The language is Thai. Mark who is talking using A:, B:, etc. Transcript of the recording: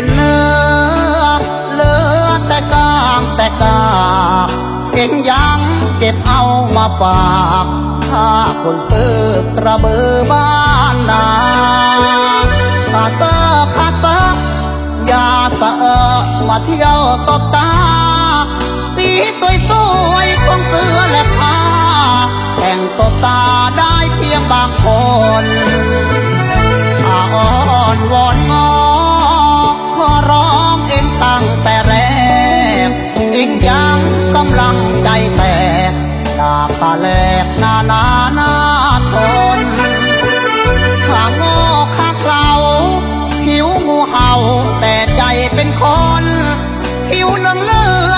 A: กินเนื้อเลือแต่กางแต่กากเองยังเก็บเอามาฝากถ้าคนซื้อกระเบือบ้านนาขาเตอขาเตออย่าสะเออมาเที่ยวตบตา ริงยังกำลังใจแตกดาบตาแหลกหนาหนาหนาทนข้าโง่ข้าเกลาผิวงูเห่าแต่ใจเป็นคนผิวเหลืองเหลืองๆเองเหมือนต้มหล่นราคาคนเอ